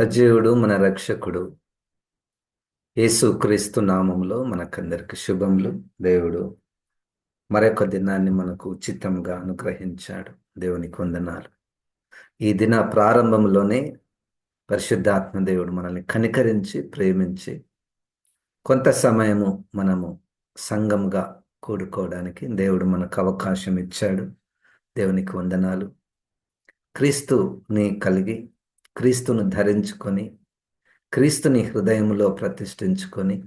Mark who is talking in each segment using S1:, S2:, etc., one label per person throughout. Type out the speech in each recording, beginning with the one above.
S1: సజీవుడు మన రక్షకుడు. యేసుక్రీస్తు నామంలో మనకందరికి శుభములు. దేవుడు మరొక దినాన్ని మనకు ఉచితంగా అనుగ్రహించాడు. దేవునికి వందనాలు. ఈ దిన ప్రారంభంలోనే పరిశుద్ధాత్మ దేవుడు మనల్ని కనికరించి ప్రేమించి కొంత సమయము మనము సంఘంగా కూడుకోవడానికి దేవుడు మనకు అవకాశం ఇచ్చాడు. దేవునికి వందనాలు. క్రీస్తుని కలిగి క్రీస్తును ధరించుకొని క్రీస్తుని హృదయంలో ప్రతిష్ఠించుకొని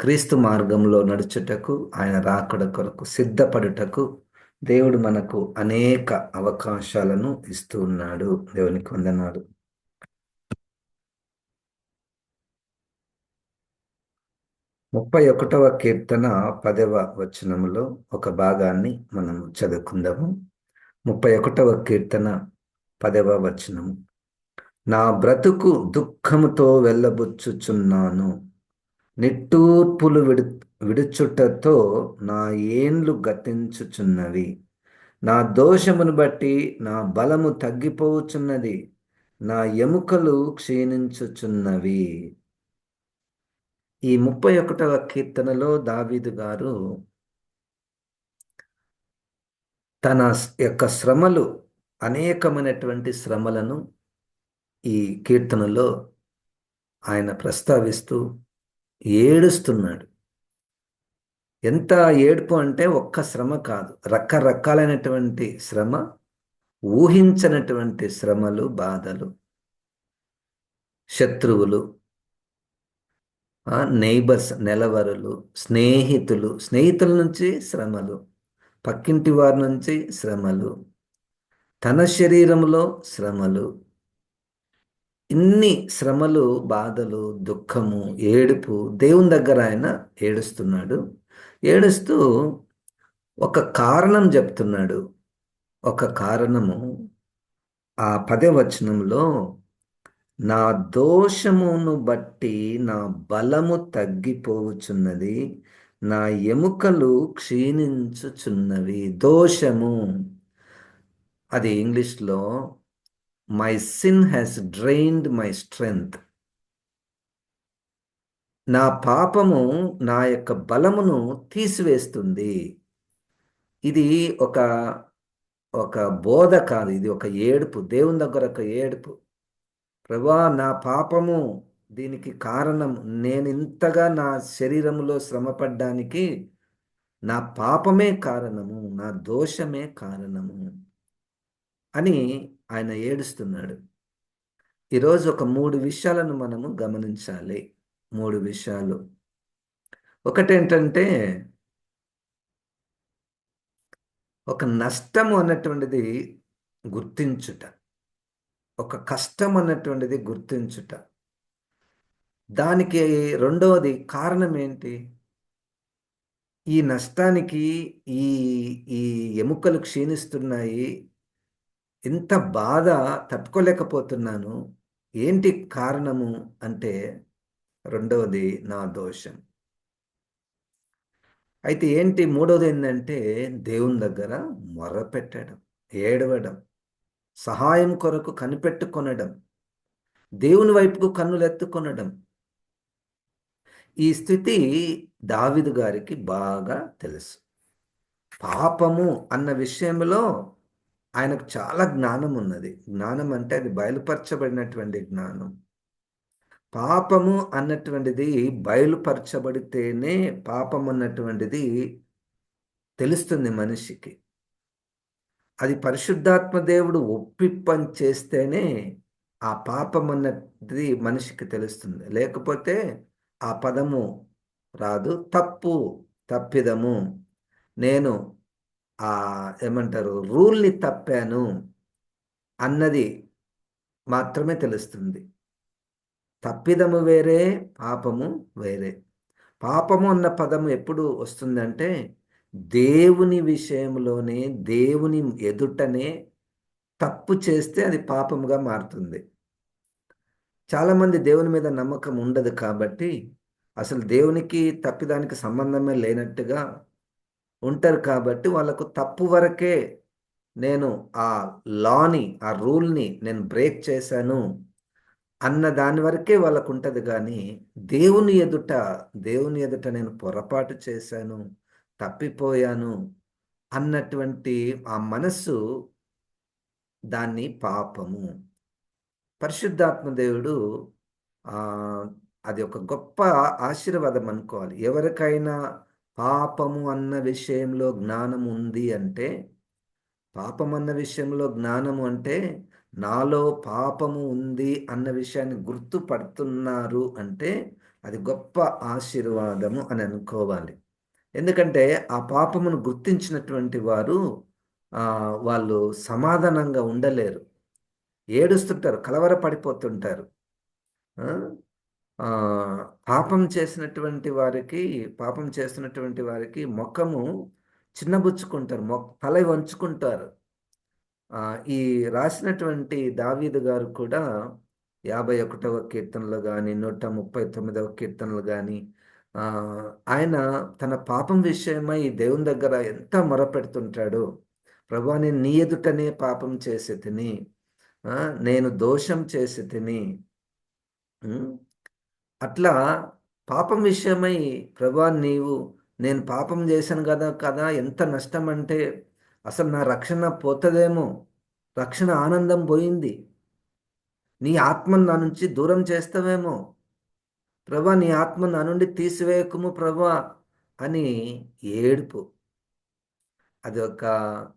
S1: క్రీస్తు మార్గంలో నడుచుటకు ఆయన రాకడ కొరకు సిద్ధపడుటకు దేవుడు మనకు అనేక అవకాశాలను ఇస్తూ ఉన్నాడు. దేవునికి వందనాలు. ముప్పై ఒకటవ కీర్తన పదవ వచనములో ఒక భాగాన్ని మనము చదువుకుందాము. ముప్పై ఒకటవ కీర్తన పదవ వచనము. నా బ్రతుకు దుఃఖముతో వెళ్ళబుచ్చుచున్నాను. నిట్టూర్పులు విడు విడుచుటతో నా ఏండ్లు గతించుచున్నవి. నా దోషమును బట్టి నా బలము తగ్గిపోచున్నది నా ఎముకలు క్షీణించుచున్నవి. ఈ ముప్పై ఒకటవ కీర్తనలో దావీదు గారు తన యొక్క శ్రమలు అనేకమైనటువంటి శ్రమలను ఈ కీర్తనలో ఆయన ప్రస్తావిస్తూ ఏడుస్తున్నాడు. ఎంత ఏడుపు అంటే ఒక్క శ్రమ కాదు. రకరకాలైనటువంటి శ్రమ ఊహించనటువంటి శ్రమలు బాధలు శత్రువులు నైబర్స్ నెలవరులు స్నేహితులు స్నేహితుల నుంచి శ్రమలు పక్కింటి వారి నుంచి శ్రమలు తన శరీరంలో శ్రమలు ఇన్ని శ్రమలు బాధలు దుఃఖము ఏడుపు దేవుని దగ్గర ఆయన ఏడుస్తున్నాడు. ఏడుస్తూ ఒక కారణం చెప్తున్నాడు. ఒక కారణము ఆ పదవచనంలో నా దోషమును బట్టి నా బలము తగ్గిపోవచున్నది నా ఎముకలు క్షీణించుచున్నవి దోషము. అది ఇంగ్లీష్లో my sin has drained my strength నా పాపము నా యొక్క బలమును తీసివేస్తుంది. ఇది ఒక ఒక బోధ కాదు ఇది ఒక ఏడుపు దేవుని దగ్గర ఒక ఏడుపు. ప్రభా నా పాపము దీనికి కారణం నేను ఇంతగా నా శరీరంలో శ్రమపడ్డానికి నా పాపమే కారణము నా దోషమే కారణము అని ఆయన ఏడుస్తున్నాడు. ఈరోజు ఒక మూడు విషయాలను మనము గమనించాలి. మూడు విషయాలు. ఒకటేంటంటే ఒక నష్టము అన్నటువంటిది గుర్తించుట. ఒక కష్టం అన్నటువంటిది గుర్తించుట. దానికి రెండవది కారణం ఏంటి? ఈ నష్టానికి ఈ ఈ ఎముకలు క్షీణిస్తున్నాయి. ఇంత బాధ తట్టుకోలేకపోతున్నాను. ఏంటి కారణము? అంటే రెండవది నా దోషం. అయితే ఏంటి మూడవది ఏంటంటే దేవుని దగ్గర మొర్రపెట్టడం ఏడవడం సహాయం కొరకు కనిపెట్టుకొనడం దేవుని వైపుకు కన్నులెత్తుకొనడం ఈ స్థితి దావిదు గారికి బాగా తెలుసు. పాపము అన్న విషయంలో ఆయనకు చాలా జ్ఞానం ఉన్నది. జ్ఞానం అంటే అది బయలుపరచబడినటువంటి జ్ఞానం. పాపము అన్నటువంటిది బయలుపరచబడితేనే పాపం అన్నటువంటిది తెలుస్తుంది మనిషికి. అది పరిశుద్ధాత్మ దేవుడు ఒప్పిప్పని చేస్తేనే ఆ పాపం అన్నది మనిషికి తెలుస్తుంది. లేకపోతే ఆ పదము రాదు. తప్పు తప్పిదము. నేను ఆ ఏమంటారు? రూల్ని తప్పాను అన్నది మాత్రమే తెలుస్తుంది. తప్పిదము వేరే పాపము వేరే. పాపము అన్న పదము ఎప్పుడు వస్తుందంటే దేవుని విషయంలోనే దేవుని ఎదుటనే తప్పు చేస్తే అది పాపముగా మారుతుంది. చాలామంది దేవుని మీద నమ్మకం ఉండదు కాబట్టి అసలు దేవునికి తప్పిదానికి సంబంధమే లేనట్టుగా ఉంటారు కాబట్టి వాళ్ళకు తప్పు వరకే నేను ఆ లాని ఆ రూల్ని నేను బ్రేక్ చేశాను అన్న దాని వరకే వాళ్ళకు ఉంటుంది కానీ దేవుని ఎదుట దేవుని ఎదుట నేను పొరపాటు చేశాను తప్పిపోయాను అన్నటువంటి ఆ మనస్సు దాన్ని పాపము. పరిశుద్ధాత్మ దేవుడు అది ఒక గొప్ప ఆశీర్వాదం అనుకోవాలి. ఎవరికైనా పాపము అన్న విషయంలో జ్ఞానం ఉంది అంటే పాపం అన్న విషయంలో జ్ఞానము అంటే నాలో పాపము ఉంది అన్న విషయాన్ని గుర్తుపడుతున్నారు అంటే అది గొప్ప ఆశీర్వాదము అని అనుకోవాలి. ఎందుకంటే ఆ పాపమును గుర్తించినటువంటి వారు వాళ్ళు సమాధానంగా ఉండలేరు. ఏడుస్తుంటారు కలవర పడిపోతుంటారు పాపం చేసినటువంటి వారికి పాపం చేసినటువంటి వారికి ముఖము చిన్నబుచ్చుకుంటారు మొ తల వంచుకుంటారు. ఈ రాసినటువంటి దావీదు గారు కూడా యాభై ఒకటవ కీర్తనలు కానీ నూట ముప్పై తొమ్మిదవ కీర్తనలు కానీ ఆయన తన పాపం విషయమై దేవుని దగ్గర ఎంత మొరపెడుతుంటాడు ప్రభా నేను నీ ఎదుటనే పాపం చేసి తిని నేను దోషం చేసి తిని అట్లా పాపం విషయమై ప్రభా నీవు నేను పాపం చేశాను కదా కదా ఎంత నష్టం అంటే అసలు నా రక్షణ పోతుందేమో. రక్షణ ఆనందం పోయింది. నీ ఆత్మను నా నుంచి దూరం చేస్తావేమో. ప్రభా నీ ఆత్మ నా నుండి తీసివేయకుము ప్రభా అని ఏడుపు. అది ఒక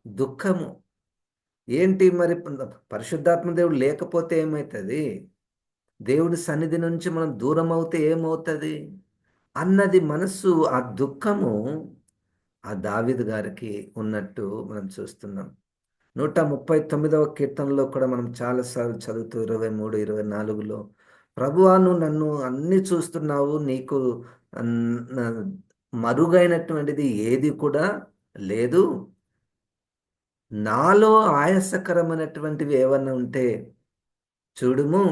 S1: దుఃఖము. ఏంటి మరి పరిశుద్ధాత్మ దేవుడు లేకపోతే ఏమవుతుంది దేవుడి సన్నిధి నుంచి మనం దూరం అవుతే ఏమవుతుంది? అన్నది మనస్సు ఆ దుఃఖము ఆ దావిద్ గారికి ఉన్నట్టు మనం చూస్తున్నాం. నూట ముప్పై తొమ్మిదవ కీర్తనలో కూడా మనం చాలాసార్లు చదువుతూ ఇరవై మూడు ఇరవై నాలుగులో ప్రభువాను నన్ను అన్ని చూస్తున్నావు నీకు మరుగైనటువంటిది ఏది కూడా లేదు. నాలో ఆయాసకరమైనటువంటివి ఏమన్నా ఉంటే చూడుము.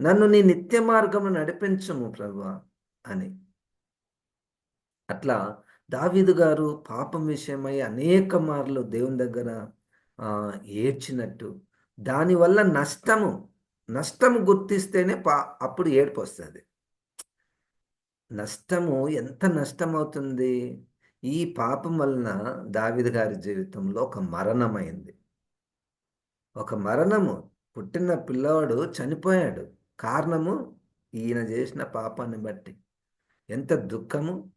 S1: నన్ను నీ నిత్య మార్గము నడిపించము ప్రభు అని. అట్లా దావీదు గారు పాపం విషయమై అనేక మార్లు దేవుని దగ్గర ఏడ్చినట్టు. దానివల్ల నష్టము నష్టము గుర్తిస్తేనే పా అప్పుడు ఏడుపు వస్తుంది. నష్టము ఎంత నష్టం అవుతుంది ఈ పాపం వలన దావిద గారి జీవితంలో ఒక మరణమైంది. ఒక మరణము. పుట్టిన పిల్లవాడు చనిపోయాడు. కారణము ఈయన చేసిన పాపాన్ని బట్టి. ఎంత దుఃఖము?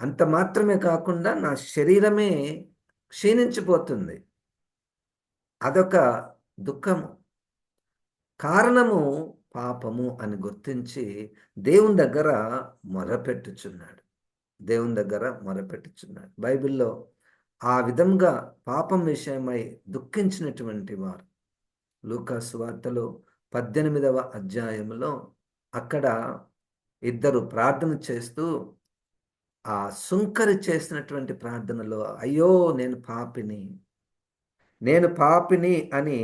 S1: అంత మాత్రమే కాకుండా నా శరీరమే క్షీణించిపోతుంది. అదొక దుఃఖము. కారణము పాపము అని గుర్తించి దేవుని దగ్గర మొరపెట్టుచున్నాడు. దేవుని దగ్గర మొరపెట్టుచున్నాడు. బైబిల్లో ఆ విధంగా పాపం విషయమై దుఃఖించినటువంటి వారు. లూకాసు వార్తలో పద్దెనిమిదవ అధ్యాయంలో అక్కడ ఇద్దరు ప్రార్థన చేస్తూ ఆ సుంకరి చేసినటువంటి ప్రార్థనలో అయ్యో నేను పాపిని నేను పాపిని అని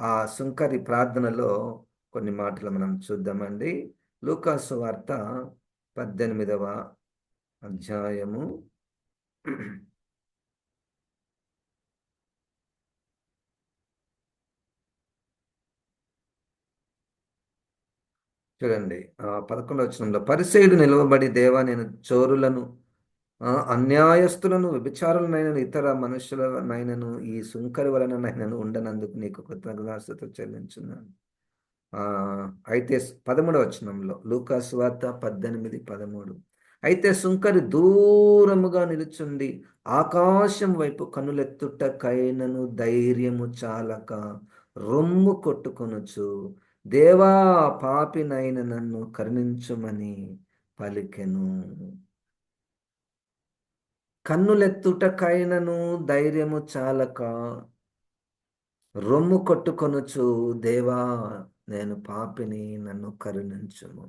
S1: ఆ సుంకరి ప్రార్థనలో కొన్ని మాటలు మనం చూద్దామండి. లూకాసు వార్త పద్దెనిమిదవ అధ్యాయము. చూడండి పదకొండు వచ్చినంలో పరిసేయుడు నిలవబడి దేవా నేను చోరులను అన్యాయస్తులను వ్యభిచారులనైనను ఇతర మనుషులనైనను ఈ సుంకరి వలననైనను ఉండనందుకు నీకు కృతజ్ఞత చెల్లించున్నాను. అయితే పదమూడవ వచనంలో లూకాస్ వార్త పద్దెనిమిది పదమూడు. అయితే సుంకరి దూరముగా నిలుచుండి ఆకాశం వైపు కనులెత్తుట కైనను ధైర్యము చాలక రొమ్ము కొట్టుకొనుచు దేవా పాపినైన నన్ను కరుణించుమని పలికెను. కన్నులెత్తుటకైనను ధైర్యము చాలక రొమ్ము కొట్టుకొనుచు దేవా నేను పాపిని నన్ను కరుణించుము.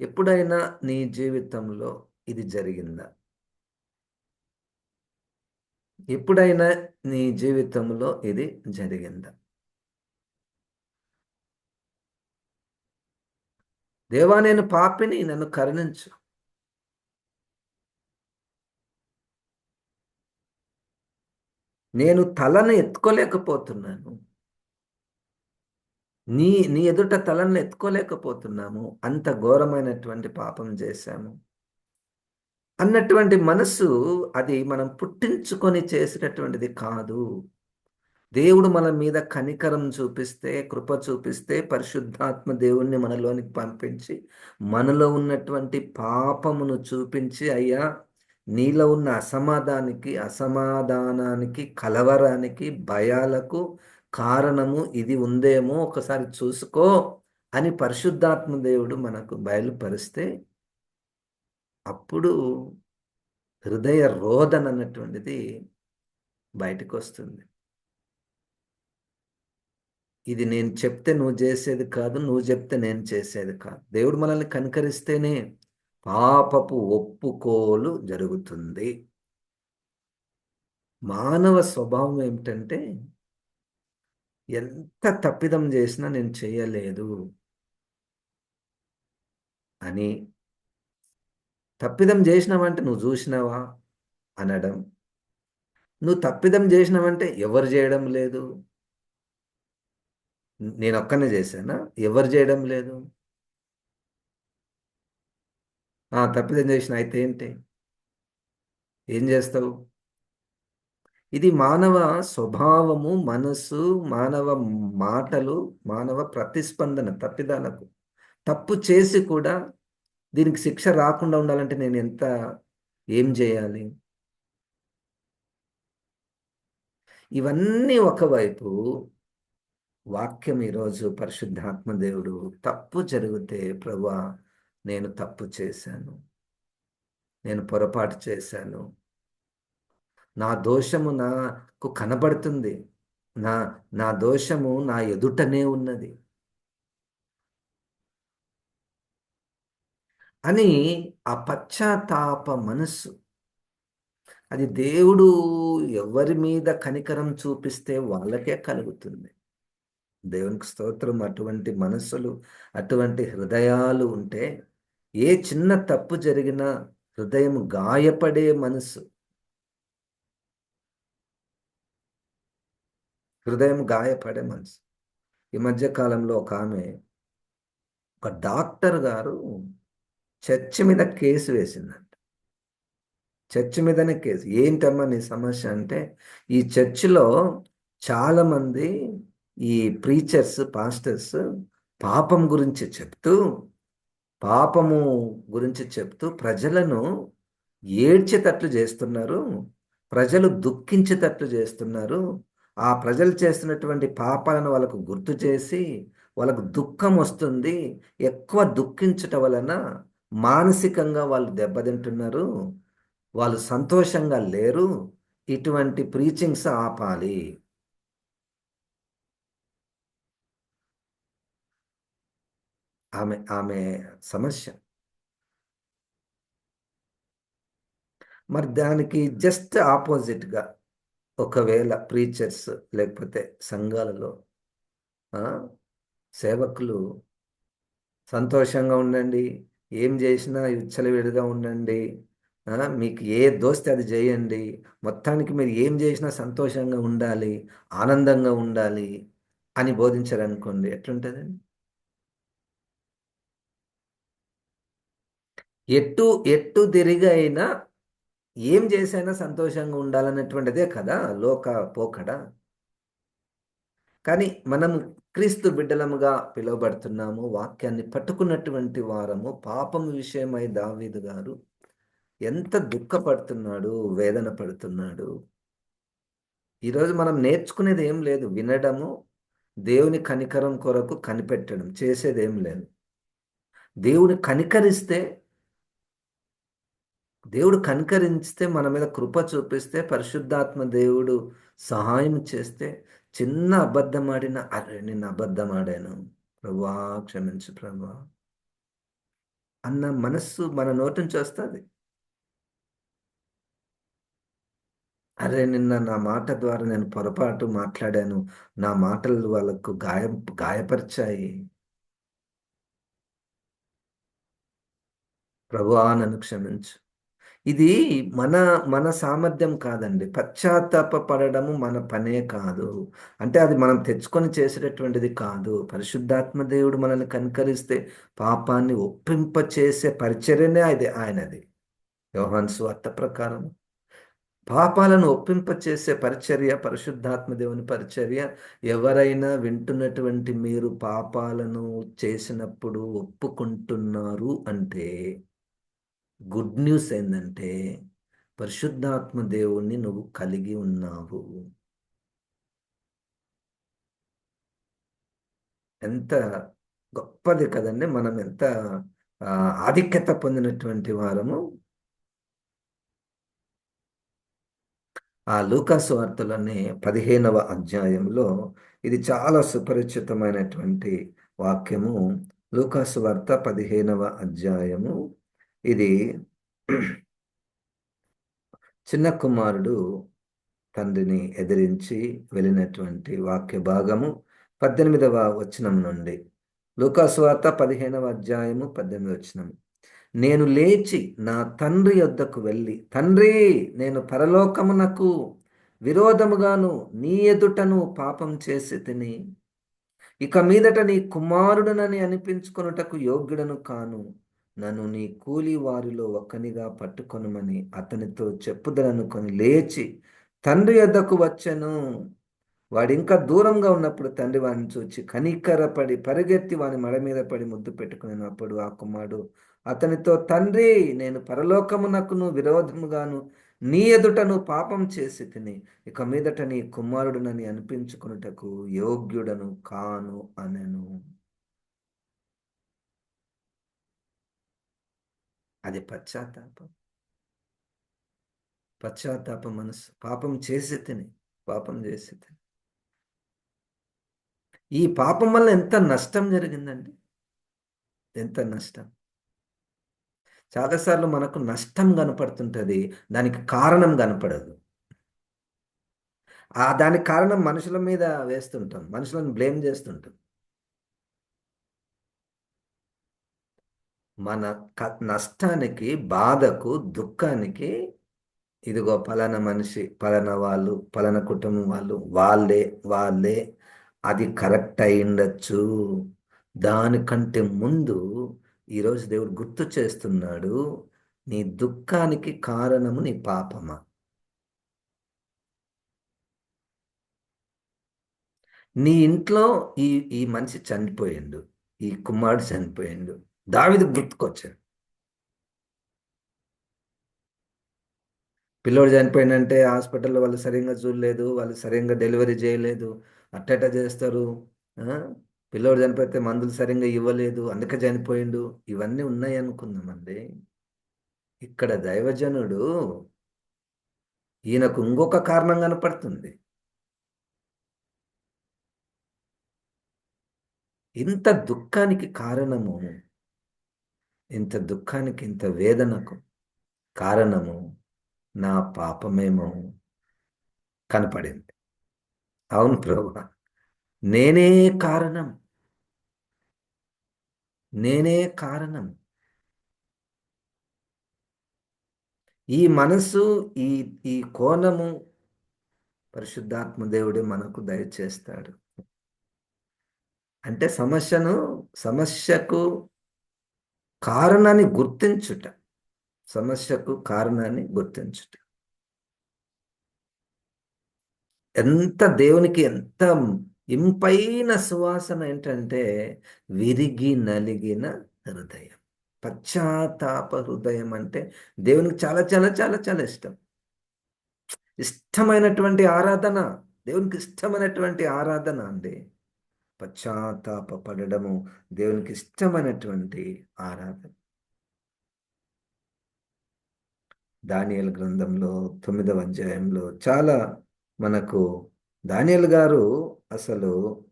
S1: ఎప్పుడైనా నీ జీవితంలో ఇది జరిగిందా? ఎప్పుడైనా నీ జీవితంలో ఇది జరిగిందా? దేవా నేను పాపిని నన్ను కరుణించు. నేను తలను ఎత్తుకోలేకపోతున్నాను. నీ నీ ఎదుట తలను ఎత్తుకోలేకపోతున్నాము. అంత ఘోరమైనటువంటి పాపం చేశాము. అన్నటువంటి మనస్సు అది మనం పుట్టించుకొని చేసినటువంటిది కాదు. దేవుడు మన మీద కనికరం చూపిస్తే కృప చూపిస్తే పరిశుద్ధాత్మ దేవుణ్ణి మనలోనికి పంపించి మనలో ఉన్నటువంటి పాపమును చూపించి అయ్యా నీలో ఉన్న అసమాధానికి అసమాధానానికి కలవరానికి భయాలకు కారణము ఇది ఉందేమో ఒకసారి చూసుకో అని పరిశుద్ధాత్మ దేవుడు మనకు బయలుపరిస్తే అప్పుడు హృదయ రోదన అన్నటువంటిది బయటకు వస్తుంది ఇది నేను చెప్తే నువ్వు చేసేది కాదు నువ్వు చెప్తే నేను చేసేది కాదు. దేవుడు మనల్ని కనికరిస్తేనే పాపపు ఒప్పుకోలు జరుగుతుంది. మానవ స్వభావం ఏమిటంటే ఎంత తప్పిదం చేసినా నేను చేయలేదు అని. తప్పిదం చేసినావంటే నువ్వు చూసినావా అనడం. నువ్వు తప్పిదం చేసినావంటే ఎవరు చేయడం లేదు. నేను ఒక్కనే చేశానా? ఎవరు చేయడం లేదు? తప్పిదం చేసిన అయితే ఏంటి? ఏం చేస్తావు? ఇది మానవ స్వభావము మనసు మానవ మాటలు మానవ ప్రతిస్పందన తప్పిదాలకు. తప్పు చేసి కూడా దీనికి శిక్ష రాకుండా ఉండాలంటే నేను ఎంత ఏం చేయాలి? ఇవన్నీ ఒకవైపు వాక్యం ఈరోజు పరిశుద్ధాత్మ దేవుడు తప్పు జరిగితే ప్రభా నేను తప్పు చేశాను. నేను పొరపాటు చేశాను. నా దోషము నాకు కనబడుతుంది. నా నా దోషము నా ఎదుటనే ఉన్నది. అని ఆ పశ్చాత్తాప మనస్సు అది దేవుడు ఎవరి మీద కనికరం చూపిస్తే వాళ్ళకే కలుగుతుంది. దేవునికి స్తోత్రం. అటువంటి మనస్సులు అటువంటి హృదయాలు ఉంటే ఏ చిన్న తప్పు జరిగినా హృదయం గాయపడే మనసు హృదయం గాయపడే మనసు ఈ మధ్య కాలంలో ఒక ఆమె ఒక డాక్టర్ గారు చర్చి మీద కేసు వేసిందంట. చర్చి మీదనే కేసు. ఏంటమ్మా నీ సమస్య అంటే ఈ చర్చిలో చాలామంది ఈ ప్రీచర్స్ పాస్టర్స్ పాపం గురించి చెప్తూ పాపము గురించి చెప్తూ ప్రజలను ఏడ్చేటట్లు చేస్తున్నారు ప్రజలు దుఃఖించేటట్లు చేస్తున్నారు. ఆ ప్రజలు చేస్తున్నటువంటి పాపాలను వాళ్ళకు గుర్తు చేసి వాళ్ళకు దుఃఖం వస్తుంది. ఎక్కువ దుఃఖించటం వలన మానసికంగా వాళ్ళు దెబ్బతింటున్నారు. వాళ్ళు సంతోషంగా లేరు. ఇటువంటి ప్రీచింగ్స్ ఆపాలి. ఆమె ఆమె సమస్య. మరి దానికి జస్ట్ ఆపోజిట్గా ఒకవేళ ప్రీచర్స్ లేకపోతే సంఘాలలో సేవకులు సంతోషంగా ఉండండి ఏం చేసినా విచ్చలవిడిగా ఉండండి మీకు ఏ దోస్తే అది చేయండి మొత్తానికి మీరు ఏం చేసినా సంతోషంగా ఉండాలి ఆనందంగా ఉండాలి అని బోధించారనుకోండి ఎట్లుంటుందండి? ఎట్టు ఎట్టు తిరిగి అయినా ఏం చేసైనా సంతోషంగా ఉండాలన్నటువంటిదే కదా లోక పోకడ. కానీ మనం క్రీస్తు బిడ్డలముగా పిలువబడుతున్నాము వాక్యాన్ని పట్టుకున్నటువంటి వారము పాపం విషయమై దావీదు గారు ఎంత దుఃఖపడుతున్నాడు వేదన పడుతున్నాడు. ఈరోజు మనం నేర్చుకునేది ఏం లేదు వినడము దేవుని కనికరం కొరకు కనిపెట్టడం చేసేది ఏం లేదు. దేవుని కనికరిస్తే దేవుడు కనికరిస్తే మన మీద కృప చూపిస్తే పరిశుద్ధాత్మ దేవుడు సహాయం చేస్తే చిన్న అబద్ధం ఆడిన అరే నేను అబద్ధం ఆడాను ప్రభా క్షమించు ప్రభా అన్న మనస్సు మన నోటి నుంచి వస్తుంది అరే నిన్న నా మాట ద్వారా నేను పొరపాటు మాట్లాడాను. నా మాటలు వాళ్ళకు గాయం గాయపరిచాయి. ప్రభువా నన్ను క్షమించు. ఇది మన మన సామర్థ్యం కాదండి. పశ్చాత్తాప పడడము మన పనే కాదు. అంటే అది మనం తెచ్చుకొని చేసేటటువంటిది కాదు. పరిశుద్ధాత్మ దేవుడు మనల్ని కనికరిస్తే పాపాన్ని ఒప్పింప చేసే పరిచర్యనే అది ఆయనది. యోహాన్ స్వార్థ ప్రకారం. పాపాలను ఒప్పింప చేసే పరిచర్య పరిశుద్ధాత్మ దేవుని పరిచర్య ఎవరైనా వింటున్నటువంటి మీరు పాపాలను చేసినప్పుడు ఒప్పుకుంటున్నారు అంటే గుడ్ న్యూస్ ఏంటంటే పరిశుద్ధాత్మ దేవుణ్ణి నువ్వు కలిగి ఉన్నావు. ఎంత గొప్పది కదండి మనం ఎంత ఆధిక్యత పొందినటువంటి వారము. ఆ లూకాసు వార్తలనే పదిహేనవ అధ్యాయంలో ఇది చాలా సుపరిచితమైనటువంటి వాక్యము. లూకాసు వార్త పదిహేనవ అధ్యాయము. ఇది చిన్న కుమారుడు తండ్రిని ఎదిరించి వెళ్ళినటువంటి వాక్య భాగము పద్దెనిమిదవ వచనం నుండి. లూకాస్వార్త పదిహేనవ అధ్యాయము పద్దెనిమిది వచనం. నేను లేచి నా తండ్రి యొద్దకు వెళ్ళి తండ్రి నేను పరలోకమునకు విరోధముగాను నీ ఎదుటను పాపం చేసి తిని ఇక మీదట నీ కుమారుడనని అనిపించుకొనుటకు యోగ్యుడను కాను. నన్ను నీ కూలి వారిలో ఒక్కనిగా పట్టుకొనమని అతనితో చెప్పుదలనుకొని లేచి తండ్రి యొద్దకు వచ్చాను. వాడు ఇంకా దూరంగా ఉన్నప్పుడు తండ్రి వాడిని చూచి కనికరపడి పరిగెత్తి వాని మడ మీద పడి ముద్దు పెట్టుకునేటప్పుడు ఆ కుమారుడు అతనితో తండ్రి నేను పరలోకమునకును విరోధముగాను నీ ఎదుటను పాపం చేసి తిని ఇక మీదట నీ కుమారుడునని అనిపించుకున్నటకు యోగ్యుడను కాను అనెను. అది పశ్చాత్తాపం. పశ్చాత్తాప మనసు పాపం చేసి తిని పాపం చేసి తిని. ఈ పాపం వల్ల ఎంత నష్టం జరిగిందండి? ఎంత నష్టం? చాలాసార్లు మనకు నష్టం కనపడుతుంటుంది దానికి కారణం కనపడదు. ఆ దానికి కారణం మనుషుల మీద వేస్తుంటాం మనుషులను బ్లేమ్ చేస్తుంటాం. మన క- నష్టానికి బాధకు దుఃఖానికి ఇదిగో పలానా మనిషి పలానా వాళ్ళు పలానా కుటుంబం వాళ్ళు వాళ్ళే వాళ్ళే అది కరెక్ట్ అయి దానికంటే ముందు ఈరోజు దేవుడు గుర్తు చేస్తున్నాడు నీ దుఃఖానికి కారణము నీ పాపమా? నీ ఇంట్లో ఈ ఈ మనిషి చనిపోయిండు ఈ కుమారుడు చనిపోయిండు. దావిది గుర్తుకొచ్చాడు పిల్లోడు చనిపోయిందంటే హాస్పిటల్లో వాళ్ళు సరిగ్గా చూడలేదు వాళ్ళు సరిగ్గా డెలివరీ చేయలేదు అట్టట చేస్తారు పిల్లోడు చనిపోతే మందులు సరిగ్గా ఇవ్వలేదు అందుకే చనిపోయిండు. ఇవన్నీ ఉన్నాయి అనుకుందామండి. ఇక్కడ దైవజనుడు ఈయనకు ఇంకొక కారణం కనపడుతుంది. ఇంత దుఃఖానికి కారణము ఇంత దుఃఖానికి ఇంత వేదనకు కారణము నా పాపమేమో కనపడింది. అవును ప్రభా నేనే కారణం. నేనే కారణం. ఈ మనసు ఈ ఈ కోణము పరిశుద్ధాత్మ దేవుడే మనకు దయచేస్తాడు. అంటే సమస్యను సమస్యకు కారణాన్ని గుర్తించుట. సమస్యకు కారణాన్ని గుర్తించుట. ఎంత దేవునికి ఎంత ఇంపైన సువాసన ఏంటంటే విరిగి నలిగిన హృదయం. పశ్చాత్తాప హృదయం అంటే దేవునికి చాలా చాలా చాలా చాలా ఇష్టం. ఇష్టమైనటువంటి ఆరాధన. దేవునికి ఇష్టమైనటువంటి ఆరాధన అండి. పశ్చాత్తాపడము దేవునికి ఇష్టమైనటువంటి ఆరాధన. దానియల్ గ్రంథంలో తొమ్మిదవ అధ్యాయంలో చాలా మనకు దానియల్ గారు అసలు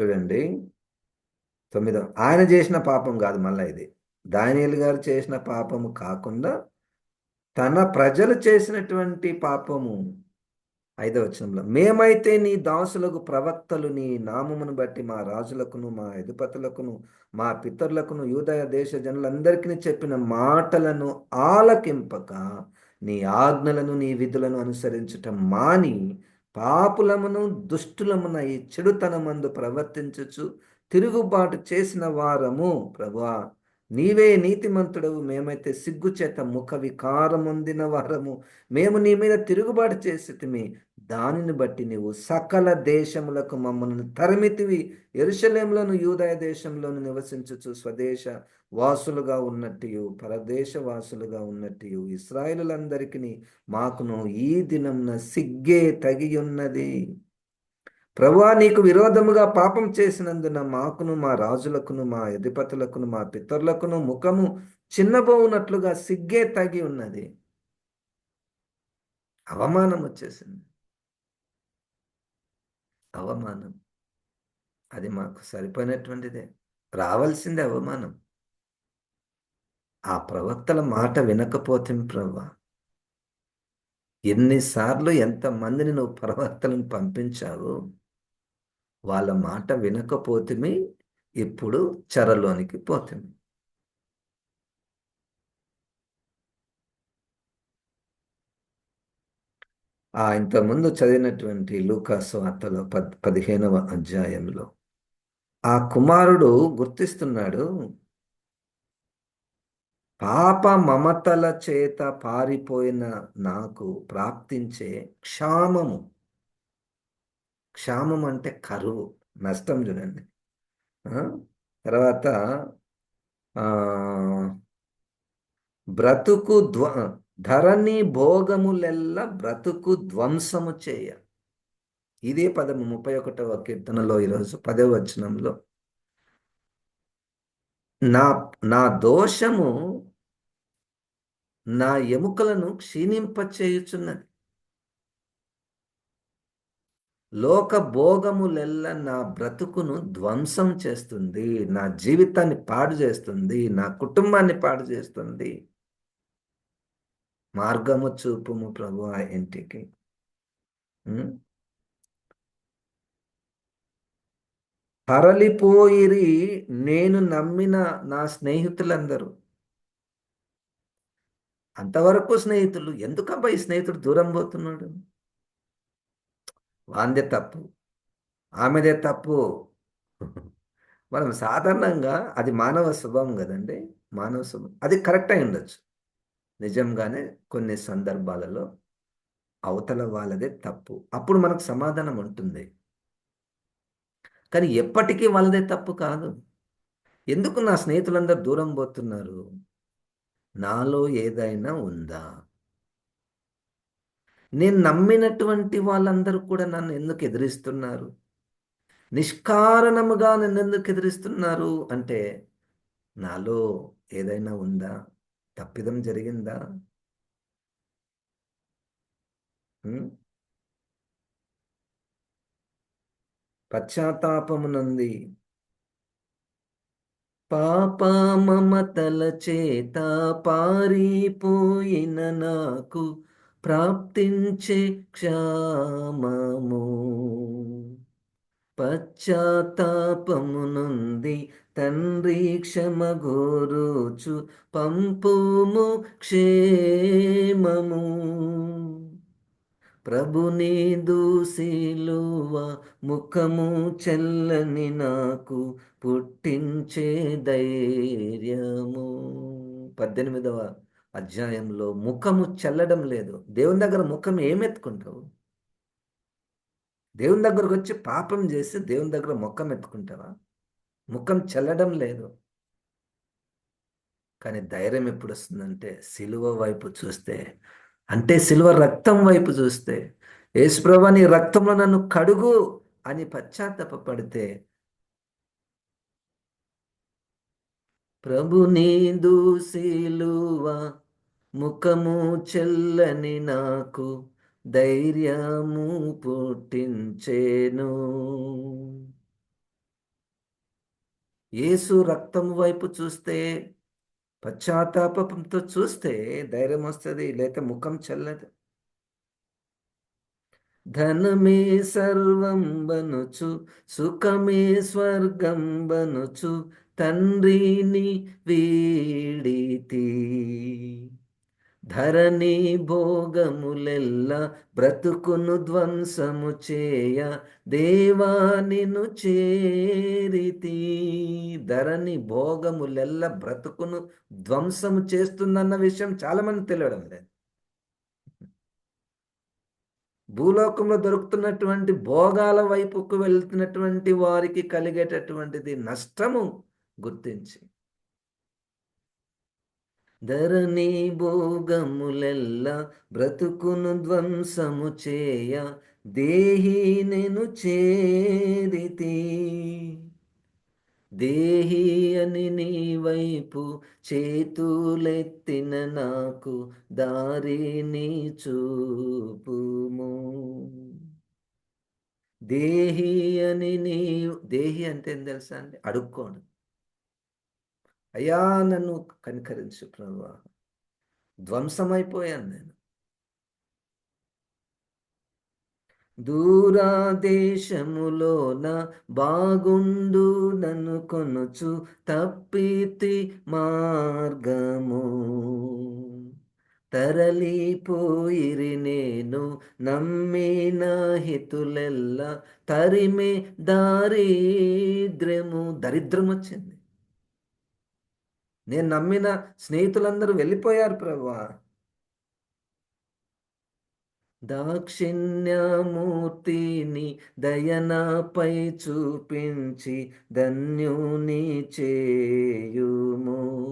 S1: చూడండి తొమ్మిదవ ఆయన చేసిన పాపం కాదు మళ్ళీ ఇది. దానియల్ గారు చేసిన పాపము కాకుండా తన ప్రజలు చేసినటువంటి పాపము ఐదవ వచనంలో మేమైతే నీ దాసులకు ప్రవక్తలు నీ నామమును బట్టి మా రాజులకును మా అధిపతులకును మా పితరులకును యూదయ దేశ జనులందరికీ చెప్పిన మాటలను ఆలకింపక నీ ఆజ్ఞలను నీ విధులను అనుసరించటం మాని పాపులమును దుష్టులమున ఈ చెడుతనమందు ప్రవర్తించచ్చు తిరుగుబాటు చేసిన వారము ప్రభువా. నీవే నీతిమంతుడవు. మేమైతే సిగ్గుచేత ముఖ వికారముందిన వరము. వారము మేము నీ మీద తిరుగుబాటు చేసితిమి. దానిని బట్టి నీవు సకల దేశములకు మమ్మల్ని తరిమితివి. ఎరుషలేంలోను యూదయ దేశంలోను నివసించుచు స్వదేశ వాసులుగా ఉన్నట్టు పరదేశ వాసులుగా ఉన్నట్టు ఇస్రాయిలందరికీ మాకును ఈ దినంన సిగ్గే తగియున్నది. ఉన్నది ప్రభువా నీకు విరోధముగా పాపం చేసినందున మాకును మా రాజులకును మా అధిపతులకును మా పితరులకును ముఖము చిన్నబోవునట్లుగా సిగ్గే తగి ఉన్నది. అవమానం వచ్చేసింది. అవమానం. అది మాకు సరిపోయినటువంటిదే. రావాల్సిందే అవమానం. ఆ ప్రవక్తల మాట వినకపోతే ప్రభా ఎన్నిసార్లు ఎంతమందిని నువ్వు ప్రవక్తలను పంపించావు? వాళ్ళ మాట వినకపోతే ఇప్పుడు చెరలోనికి పోతుంది ఆ ఇంతకుముందు చదివినటువంటి లూకాసు వార్తలో పద్ పదిహేనవ అధ్యాయంలో ఆ కుమారుడు గుర్తిస్తున్నాడు పాప మమతల చేత పారిపోయిన నాకు ప్రాప్తించే క్షామము క్షామం అంటే కరువు నష్టం చూడండి. తర్వాత బ్రతుకు ధ్వ ధరణి భోగములెల్ల బ్రతుకు ధ్వంసము చేయ. ఇదే పదము ముప్పై ఒకటవ కీర్తనలో ఈరోజు పదవ వచనంలో. నా నా దోషము నా ఎముకలను క్షీణింపచేయుచున్నది. లోక భోగములెల్ల నా బ్రతుకును ధ్వంసం చేస్తుంది నా జీవితాన్ని పాడు చేస్తుంది నా కుటుంబాన్ని పాడు చేస్తుంది. మార్గము చూపుము ప్రభు ఆ ఇంటికి. తరలిపోయిరి నేను నమ్మిన నా స్నేహితులందరూ. అంతవరకు స్నేహితులు ఎందుకబ్బా ఈ స్నేహితుడు దూరం పోతున్నాడు? వాందే తప్పు. ఆమెదే తప్పు. మనం సాధారణంగా అది మానవ స్వభావం కదండి. మానవ స్వభావం. అది కరెక్ట్ అయి ఉండొచ్చు. నిజంగానే కొన్ని సందర్భాలలో అవతల వాళ్ళదే తప్పు. అప్పుడు మనకు సమాధానం ఉంటుంది. కానీ ఎప్పటికీ వాళ్ళదే తప్పు కాదు. ఎందుకు నా స్నేహితులందరూ దూరం పోతున్నారు? నాలో ఏదైనా ఉందా? నేను నమ్మినటువంటి వాళ్ళందరూ కూడా నన్ను ఎందుకు ఎదిరిస్తున్నారు? నిష్కారణముగా నన్ను ఎందుకు ఎదిరిస్తున్నారు? అంటే నాలో ఏదైనా ఉందా? తప్పిదం జరిగిందా? పశ్చాత్తాపమునంది. పాప మమతల చేత పారిపోయిన నాకు ప్రాప్తించే క్షామము. పశ్చాత్తాపమునుంది తండ్రి క్షమగోరుచు పంపుము క్షేమము. ప్రభుని దూసిలువ ముఖము చెల్లని నాకు పుట్టించే ధైర్యము. పద్దెనిమిదవ అధ్యాయంలో ముఖము చల్లడం లేదు. దేవుని దగ్గర ముఖం ఏమెత్తుకుంటావు? దేవుని దగ్గరకు వచ్చి పాపం చేసి దేవుని దగ్గర ముఖం ఎత్తుకుంటావా? ముఖం చల్లడం లేదు. కానీ ధైర్యం ఎప్పుడు వస్తుందంటే సిలువ వైపు చూస్తే. అంటే సిలువ రక్తం వైపు చూస్తే. యేసుప్రభా నీ రక్తంలో నన్ను కడుగు అని పశ్చాత్తపడితే ప్రభు నీదు సిలువ ముఖము చెల్లని నాకు ధైర్యము పుట్టించేను. యేసు రక్తం వైపు చూస్తే పశ్చాత్తాపంతో చూస్తే ధైర్యం వస్తుంది లేక ముఖం చెల్లదు. ధనమే సర్వం బనుచు సుఖమే స్వర్గం బనుచు తండ్రిని వీడితి. ధరణి భోగములెల్ల బ్రతుకును ధ్వంసము చేయ దేవానిను చేరితి. ధరణి భోగములెల్ల బ్రతుకును ధ్వంసము చేస్తుందన్న విషయం చాలా మంది తెలియడం లేదు. భూలోకంలో దొరుకుతున్నటువంటి భోగాల వైపుకు వెళ్తున్నటువంటి వారికి కలిగేటటువంటిది నష్టము గుర్తించి ధరణి భోగములెల్ల బ్రతుకును ధ్వంసము చేయ దేహి నేను చేరితి. దేహి అని నీ వైపు చేతులెత్తిన నాకు దారిని చూపుము. దేహి అని నీ దేహి అంటే ఏం తెలుసా అండి? అడుక్కోండి. అయ్యా నన్ను కనికరించు ప్రభు ధ్వంసమైపోయాను నేను. దూరా దేశములోన బాగుండు నన్ను కొనుచు తప్పితి మార్గము. తరలిపోయిరి నేను నమ్మిన హితులెల్ల తరిమే దారిద్ర్యము. దరిద్రం వచ్చింది నేను నమ్మిన స్నేహితులందరూ వెళ్ళిపోయారు ప్రభా. దాక్షిణ్యమూర్తిని దయనాపై చూపించి ధన్యుని చేయుము.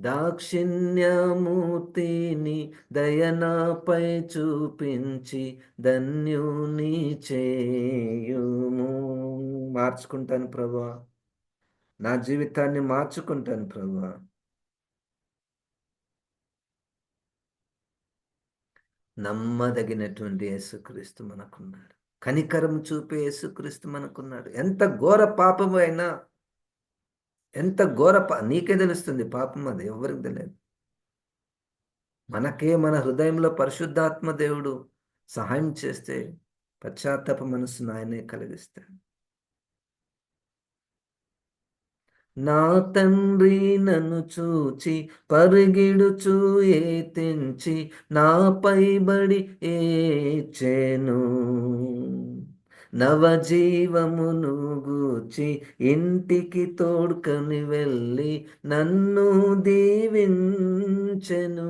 S1: దాక్షిణ్యమూర్తిని దయనాపై చూపించి ధన్యుని చేయుము. మార్చుకుంటాను ప్రభా. నా జీవితాన్ని మార్చుకుంటాను ప్రభా. నమ్మదగినటువంటి యేసుక్రీస్తు మనకున్నాడు. కనికరం చూపే యేసుక్రీస్తు మనకున్నాడు. ఎంత ఘోర పాపము అయినా ఎంత ఘోర నీకే తెలుస్తుంది పాపం అది ఎవరికి తెలియదు. మనకే మన హృదయంలో పరిశుద్ధాత్మ దేవుడు సహాయం చేస్తే పశ్చాత్తాప మనస్సును ఆయనే కలిగిస్తాడు. నా తండ్రి నన్ను చూచి పరిగిడుచు ఏ తెంచి నాపై బడి ఏచెను. నవజీవమును గూచి ఇంటికి తోడ్కని వెళ్ళి నన్ను దీవించెను.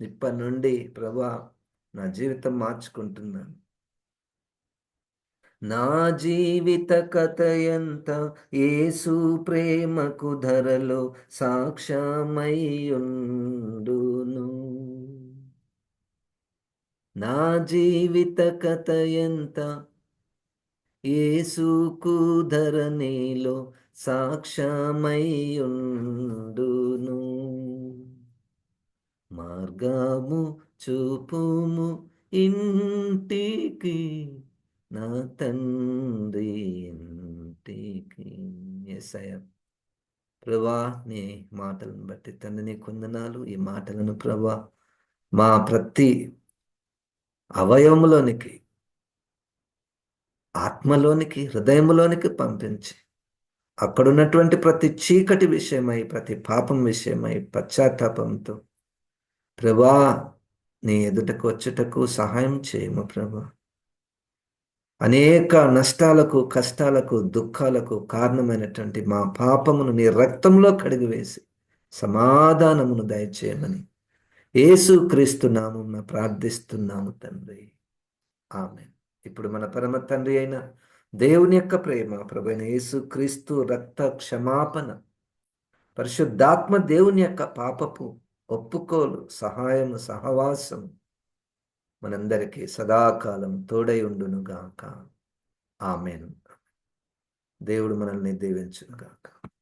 S1: ఇప్పటి నుండి ప్రభా నా జీవితం మార్చుకుంటున్నాను. నా జీవిత కథ ఎంత యేసు ప్రేమకు ధరలో సాక్ష్యమయ్యుండును. నా జీవిత కథ ఎంత యేసుకు ధరణిలో సాక్ష్యమయ్యుండును. మార్గము చూపుము ఇంటికి నా తండ్రి ఇంటికి ఎస్ఐ ప్రభా నీ మాటలను బట్టి తండ్రిని కొందనాలు ఈ మాటలను ప్రభా మా ప్రతి అవయవములోనికి ఆత్మలోనికి హృదయంలోనికి పంపించి అక్కడున్నటువంటి ప్రతి చీకటి విషయమై ప్రతి పాపం విషయమై పశ్చాత్తాపంతో ప్రభా నీ ఎదుటకు వచ్చుటకు సహాయం చేయము ప్రభా. అనేక నష్టాలకు కష్టాలకు దుఃఖాలకు కారణమైనటువంటి మా పాపమును నీ రక్తంలో కడిగివేసి సమాధానమును దయచేయమని యేసు క్రీస్తు నామం ప్రార్థిస్తున్నాము తండ్రి. ఆమె ఇప్పుడు మన పరమ తండ్రి అయిన దేవుని యొక్క ప్రేమ ప్రభైన యేసు క్రీస్తు రక్త క్షమాపణ పరిశుద్ధాత్మ దేవుని యొక్క పాపపు ఒప్పుకోలు సహాయము సహవాసం మనందరికీ సదాకాలం తోడై ఉండునుగాక. ఆమెను. దేవుడు మనల్ని దీవించునుగాక.